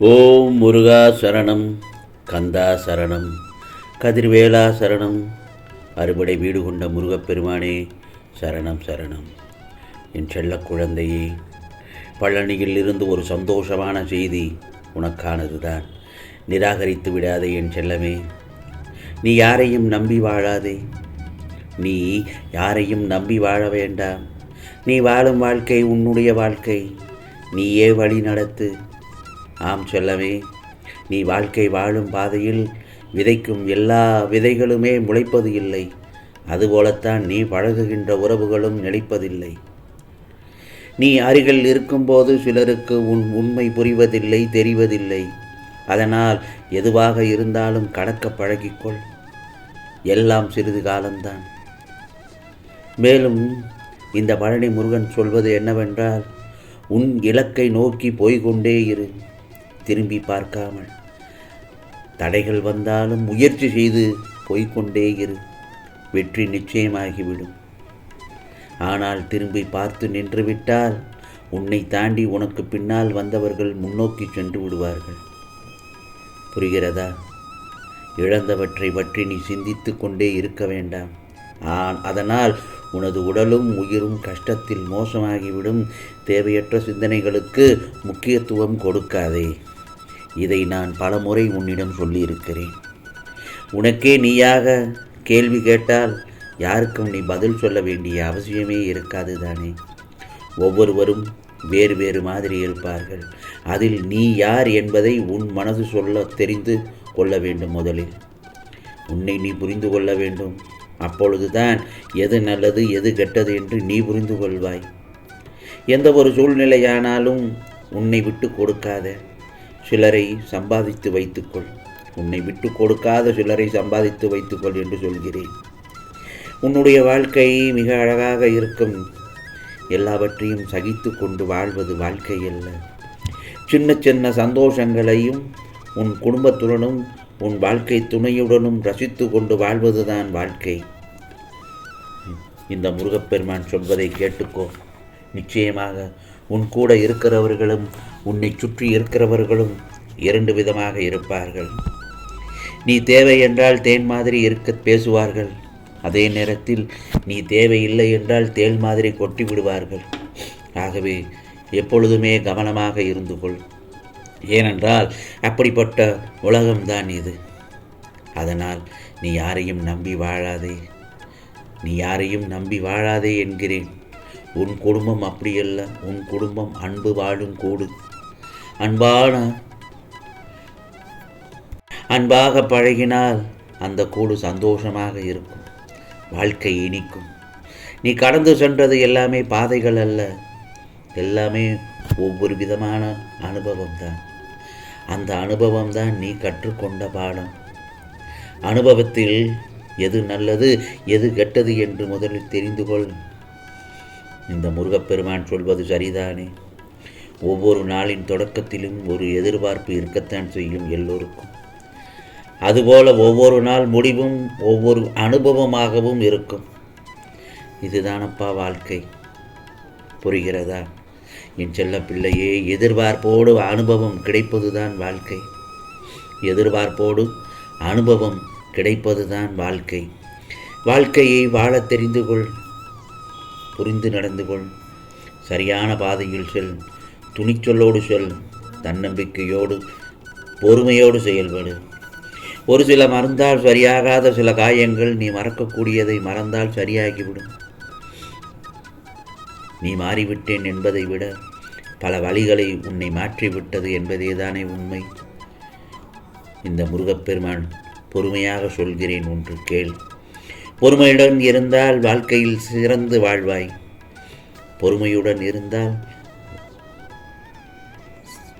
ஓம் முருகா சரணம் கந்தா சரணம் கதிர்வேலா சரணம் அறுபடை வீடு கொண்ட முருகப்பெருமானே சரணம் சரணம். என் செல்ல குழந்தையே பழனியில் இருந்து ஒரு சந்தோஷமான செய்தி உனக்கானதுதான். நிராகரித்து விடாதே என் செல்லமே. நீ யாரையும் நம்பி வாழாதே. நீ யாரையும் நம்பி வாழ வேண்டாம். நீ வாழும் வாழ்க்கை உன்னுடைய வாழ்க்கை. நீயே வழி நடத்து. ஆம் செல்லமே நீ வாழ்க்கை வாழும் பாதையில் விதைக்கும் எல்லா விதைகளுமே முளைப்பது இல்லை. அதுபோலத்தான் நீ பழகுகின்ற உறவுகளும் நிலைப்பதில்லை நீ அருகில் இருக்கும்போது சிலருக்கு உன் உண்மை புரிவதில்லை தெரிவதில்லை. அதனால் எதுவாக இருந்தாலும் கடக்க பழகிக்கொள். எல்லாம் சிறிது காலம்தான். மேலும் இந்த பழனி முருகன் சொல்வது என்னவென்றால் உன் இலக்கை நோக்கி போய்கொண்டே இரு. திரும்பி பார்க்காமல். தடைகள் வந்தாலும் முயற்சி செய்து போய்க்கொண்டே இரு. வெற்றி நிச்சயமாகிவிடும். ஆனால் திரும்பி பார்த்து நின்றுவிட்டால் உன்னை தாண்டி உனக்கு பின்னால் வந்தவர்கள் முன்னோக்கி சென்று விடுவார்கள். புரிகிறதா? இழந்தவற்றை பற்றி நீ சிந்தித்து கொண்டே இருக்க வேண்டாம். ஆன் அதனால் உனது உடலும் உயிரும் கஷ்டத்தில் மோசமாகிவிடும். தேவையற்ற சிந்தனைகளுக்கு முக்கியத்துவம் கொடுக்காதே. இதை நான் பலமுறை உன்னிடம் சொல்லியிருக்கிறேன். உனக்கே நீயாக கேள்வி கேட்டால் யாருக்கும் நீ பதில் சொல்ல வேண்டிய அவசியமே இருக்காது தானே. ஒவ்வொருவரும் வேறு வேறு மாதிரி இருப்பார்கள். அதில் நீ யார் என்பதை உன் மனது சொல்ல தெரிந்து கொள்ள வேண்டும் முதலில். உன்னை நீ புரிந்து கொள்ள வேண்டும். அப்பொழுதுதான் எது நல்லது எது கெட்டது என்று நீ புரிந்து கொள்வாய். எந்த ஒரு சூழ்நிலையானாலும் உன்னை விட்டு கொடுக்காத. சிலரை சம்பாதித்து வைத்துக்கொள். உன்னை விட்டு கொடுக்காத சிலரை சம்பாதித்து வைத்துக்கொள் என்று சொல்கிறேன். உன்னுடைய வாழ்க்கை மிக அழகாக இருக்கும். எல்லாவற்றையும் சகித்து கொண்டு வாழ்வது வாழ்க்கை அல்ல சின்ன சின்ன சந்தோஷங்களையும் உன் குடும்பத்துடனும் உன் வாழ்க்கை துணையுடனும் ரசித்து கொண்டு வாழ்வதுதான் வாழ்க்கை. இந்த முருகப்பெருமான் சொல்வதை கேட்டுக்கோ. நிச்சயமாக உன் கூட இருக்கிறவர்களும் உன்னை சுற்றி இருக்கிறவர்களும் இரண்டு விதமாக இருப்பார்கள். நீ தேவை என்றால் தேன் மாதிரி இருக்க பேசுவார்கள். அதே நேரத்தில் நீ தேவையில்லை என்றால் தேள் மாதிரி கொட்டி விடுவார்கள். ஆகவே எப்பொழுதுமே கவனமாக இருந்து கொள். ஏனென்றால் அப்படிப்பட்ட உலகம்தான் இது. அதனால் நீ யாரையும் நம்பி வாழாதே. நீ யாரையும் நம்பி வாழாதே என்கிறேன். உன் குடும்பம் அப்படியல்ல உன் குடும்பம் அன்பு வாழும் கூடு. அன்பான அன்பாக பழகினால் அந்த கூடு சந்தோஷமாக இருக்கும் வாழ்க்கை இனிக்கும். நீ கடந்து சென்றது எல்லாமே பாதைகள் அல்ல எல்லாமே ஒவ்வொரு விதமான அனுபவம் தான் அந்த அனுபவம் தான் நீ கற்றுக்கொண்ட பாடம். அனுபவத்தில் எது நல்லது எது கெட்டது என்று முதலில் தெரிந்து கொள். இந்த முருகப்பெருமான் சொல்வது சரிதானே? ஒவ்வொரு நாளின் தொடக்கத்திலும் ஒரு எதிர்பார்ப்பு இருக்கத்தான் செய்யும் எல்லோருக்கும். அதுபோல ஒவ்வொரு நாள் முடிவும் ஒவ்வொரு அனுபவமாகவும் இருக்கும். இதுதானப்பா வாழ்க்கை. புரிகிறதா? என் செல்ல பிள்ளையே எதிர்பார்ப்போடு அனுபவம் கிடைப்பதுதான் வாழ்க்கை. எதிர்பார்ப்போடு அனுபவம் கிடைப்பதுதான் வாழ்க்கை. வாழ்க்கையை வாழத் தெரிந்து கொள். புரிந்து நடந்து கொள். சரியான பாதையில் செல். துணிச்சொல்லோடு செல். தன்னம்பிக்கையோடு பொறுமையோடு செயல்படு. ஒரு சில மறந்தால் சரியாகாத சில காயங்கள் நீ மறக்கக்கூடியதை மறந்தால் சரியாகிவிடும். நீ மாறிவிட்டேன் என்பதை விட பல வழிகளை உன்னை மாற்றிவிட்டது என்பதே தானே உண்மை. இந்த முருகப்பெருமான் பொறுமையாக சொல்கிறேன் ஒன்று கேள். பொறுமையுடன் இருந்தால் வாழ்க்கையில் சிறந்து வாழ்வாய். பொறுமையுடன் இருந்தால்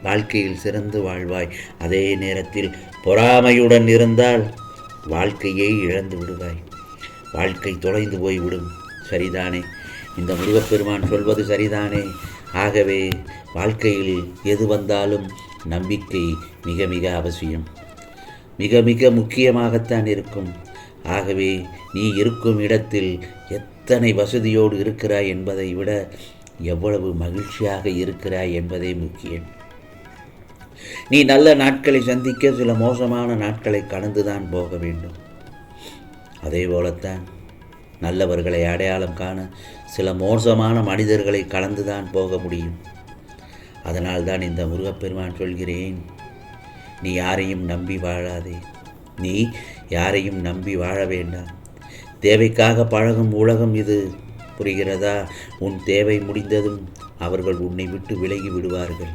வாழ்க்கையில் சிறந்து வாழ்வாய். அதே நேரத்தில் பொறாமையுடன் இருந்தால் வாழ்க்கையை இழந்து விடுவாய். வாழ்க்கை தொலைந்து போய்விடும் சரிதானே? இந்த முருகப்பெருமான் சொல்வது சரிதானே? ஆகவே வாழ்க்கையில் எது வந்தாலும் நம்பிக்கை மிக மிக அவசியம். மிக மிக முக்கியமாகத்தான் இருக்கும். ஆகவே நீ இருக்கும் இடத்தில் எத்தனை வசதியோடு இருக்கிறாய் என்பதை விட எவ்வளவு மகிழ்ச்சியாக இருக்கிறாய் என்பதே முக்கியம். நீ நல்ல நாட்களை சந்திக்க சில மோசமான நாட்களை கடந்துதான் போக வேண்டும். அதே போலத்தான் நல்லவர்களை அடையாளம் காண சில மோசமான மனிதர்களை கடந்துதான் போக முடியும். அதனால்தான் இந்த முருகப்பெருமான் சொல்கிறேன் நீ யாரையும் நம்பி வாழாதே. நீ யாரையும் நம்பி வாழ வேண்டாம். தேவைக்காக பழகும் உலகம் இது. புரிகிறதா? உன் தேவை முடிந்ததும் அவர்கள் உன்னை விட்டு விலகி விடுவார்கள்.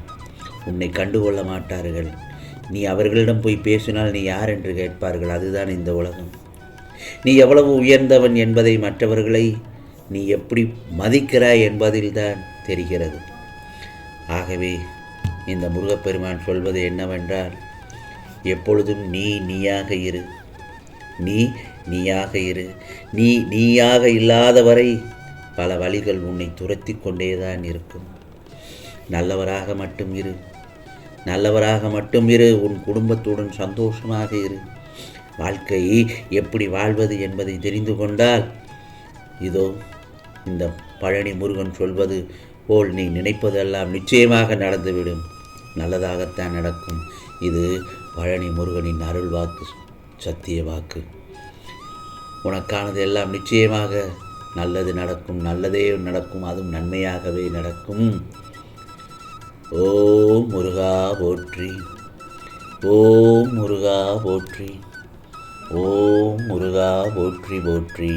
உன்னை கண்டுகொள்ள மாட்டார்கள். நீ அவர்களிடம் போய் பேசினால் நீ யார் என்று கேட்பார்கள். அதுதான் இந்த உலகம். நீ எவ்வளவு உயர்ந்தவன் என்பதை மற்றவர்களை நீ எப்படி மதிக்கிறாய் என்பதில்தான் தெரிகிறது. ஆகவே இந்த முருகப்பெருமான் சொல்வது என்னவென்றால் எப்பொழுதும் நீ நீயாக இரு. நீ நீயாக இரு. நீ நீயாக இல்லாத வரை பல வழிகள் உன்னை துரத்தி கொண்டேதான் இருக்கும். நல்லவராக மட்டும் இரு. நல்லவராக மட்டும் இரு. உன் குடும்பத்துடன் சந்தோஷமாக இரு. வாழ்க்கையை எப்படி வாழ்வது என்பதை தெரிந்து கொண்டால் இதோ இந்த பழனி முருகன் சொல்வது போல் நீ நினைப்பதெல்லாம் நிச்சயமாக நடந்துவிடும். நல்லதாகத்தான் நடக்கும். இது பழனி முருகனின் அருள் வாக்கு சத்திய வாக்கு. உனக்கானது எல்லாம் நிச்சயமாக நல்லது நடக்கும் நல்லதே நடக்கும் அதுவும் நன்மையாகவே நடக்கும். ஓம் முருகா போற்றி. ஓம் முருகா போற்றி. ஓம் முருகா போற்றி போற்றி.